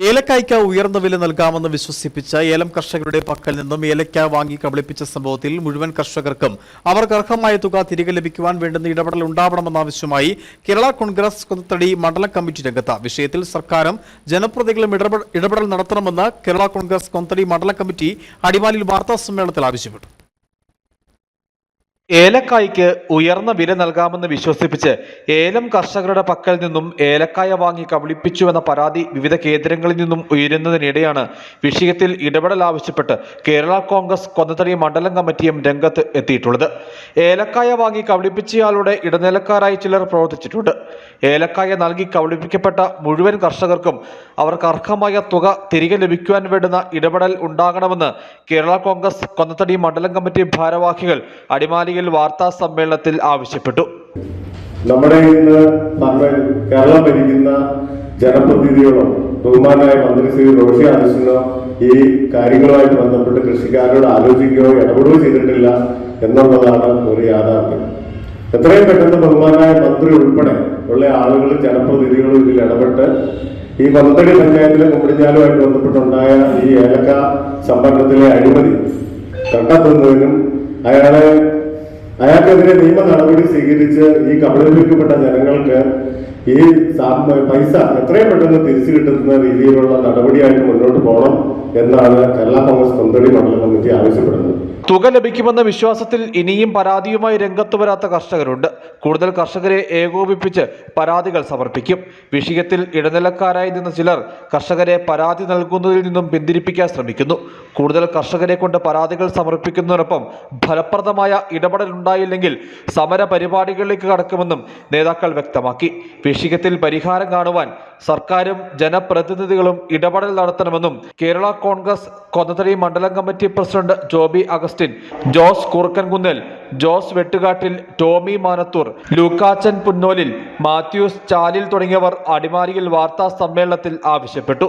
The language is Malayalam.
ഏലക്കായ്ക്ക് ഉയർന്ന വില നൽകാമെന്ന് വിശ്വസിപ്പിച്ച ഏലം കർഷകരുടെ പക്കൽ നിന്നും ഏലക്ക വാങ്ങി കബളിപ്പിച്ച സംഭവത്തിൽ മുഴുവൻ കർഷകർക്കും അവർക്ക് അർഹമായ തുക തിരികെ ലഭിക്കുവാൻ വേണ്ടുന്ന ഇടപെടൽ ഉണ്ടാവണമെന്ന ആവശ്യമായി കേരള കോൺഗ്രസ് കൊന്നത്തടി മണ്ഡല കമ്മിറ്റി രംഗത്ത് വിഷയത്തിൽ സർക്കാരും ജനപ്രതികളും ഇടപെടൽ നടത്തണമെന്ന് കേരള കോൺഗ്രസ് കൊന്നത്തടി മണ്ഡല കമ്മിറ്റി അടിമാലിയിൽ വാർത്താ സമ്മേളനത്തിൽ ആവശ്യപ്പെട്ടു. ഏലക്കായ്ക്ക് ഉയർന്ന വില നൽകാമെന്ന് വിശ്വസിപ്പിച്ച് ഏലം കർഷകരുടെ പക്കൽ നിന്നും ഏലക്കായ വാങ്ങി കബളിപ്പിച്ചുവെന്ന പരാതി വിവിധ കേന്ദ്രങ്ങളിൽ നിന്നും ഉയരുന്നതിനിടെയാണ്. വിഷയത്തിൽ ഇടപെടൽ ആവശ്യപ്പെട്ട് കേരള കോൺഗ്രസ് കൊന്നത്തടി മണ്ഡലം കമ്മിറ്റിയും രംഗത്ത് എത്തിയിട്ടുള്ളത്. ഏലക്കായ വാങ്ങി കബളിപ്പിച്ചയാളുടെ ഇടനിലക്കാരായി ചിലർ പ്രവർത്തിച്ചിട്ടുണ്ട്. ഏലക്കായ നൽകി കബളിപ്പിക്കപ്പെട്ട മുഴുവൻ കർഷകർക്കും അവർക്ക് അർഹമായ തുക തിരികെ ലഭിക്കുവാൻ വേണ്ടുന്ന ഇടപെടൽ ഉണ്ടാകണമെന്ന് കേരള കോൺഗ്രസ് കൊന്നത്തടി മണ്ഡലം കമ്മിറ്റി ഭാരവാഹികൾ അടിമാലിയിൽ വാർത്താ സമ്മേളനത്തിൽ ആവശ്യപ്പെട്ടു. നമ്മുടെ ഇന്ന് നമ്മൾ കേരളം ഭരിക്കുന്ന ജനപ്രതിനിധികളോ ബഹുമാനായ മന്ത്രി ശ്രീ റോഷി ആദിശനോ ഈ കാര്യങ്ങളുമായിട്ട് ബന്ധപ്പെട്ട് കൃഷിക്കാരോട് ആലോചിക്കുകയോ ഇടപെടുകയോ ചെയ്തിട്ടില്ല എന്നുള്ളതാണ് ഒരു യാഥാർത്ഥ്യം. എത്രയും പെട്ടെന്ന് ബഹുമാനായ മന്ത്രി ഉൾപ്പെടെ ഉള്ള ആളുകൾ ജനപ്രതിനിധികളും ഇതിൽ ഇടപെട്ട് ഈ പന്തടി പഞ്ചായത്തിലെ കുമ്പടിഞ്ഞാലുമായിട്ട് ബന്ധപ്പെട്ടുണ്ടായ ഈ ഏലക്ക സംഭരണത്തിലെ അഴിമതി കണ്ടെത്തുന്നതിനും അയാളെ അയാൾക്കെതിരെ നിയമ നടപടി സ്വീകരിച്ച് ഈ കബളിപ്പിക്കപ്പെട്ട ജനങ്ങൾക്ക് ഈ പൈസ എത്രയും പെട്ടെന്ന് തിരിച്ചു കിട്ടുന്ന രീതിയിലുള്ള നടപടിയായിട്ട് മുന്നോട്ട് പോകണം എന്നാണ് കേരള കോൺഗ്രസ് കൊന്തടി മണ്ഡല കമ്മിറ്റി ആവശ്യപ്പെടുന്നത്. തുക ലഭിക്കുമെന്ന വിശ്വാസത്തിൽ ഇനിയും പരാതിയുമായി രംഗത്തു വരാത്ത കർഷകരുണ്ട്. കൂടുതൽ കർഷകരെ ഏകോപിപ്പിച്ച് പരാതികൾ സമർപ്പിക്കും. വിഷയത്തിൽ ഇടനിലക്കാരായി നിന്ന ചിലർ കർഷകരെ പരാതി നൽകുന്നതിൽ നിന്നും പിന്തിരിപ്പിക്കാൻ ശ്രമിക്കുന്നു. കൂടുതൽ കർഷകരെ കൊണ്ട് പരാതികൾ സമർപ്പിക്കുന്നതിനൊപ്പം ഫലപ്രദമായ ഇടപെടൽ ഉണ്ടായില്ലെങ്കിൽ സമര പരിപാടികളിലേക്ക് കടക്കുമെന്നും നേതാക്കൾ വ്യക്തമാക്കി. വിഷയത്തിൽ പരിഹാരം കാണുവാൻ സർക്കാരും ജനപ്രതിനിധികളും ഇടപെടൽ നടത്തണമെന്നും കേരള കോൺഗ്രസ് കൊന്നത്തടി മണ്ഡലം കമ്മിറ്റി പ്രസിഡന്റ് ജോബി അഗസ്റ്റിൻ ജോസ് കുറുക്കൻകുന്നേൽ ജോസ് വെട്ടുകാട്ടിൽ ടോമി മാനത്തൂർ ലൂക്കാച്ചൻ പുന്നോലിൽ മാത്യൂസ് ചാലിൽ തുടങ്ങിയവർ അടിമാലിയിൽ വാർത്താ സമ്മേളനത്തിൽ ആവശ്യപ്പെട്ടു.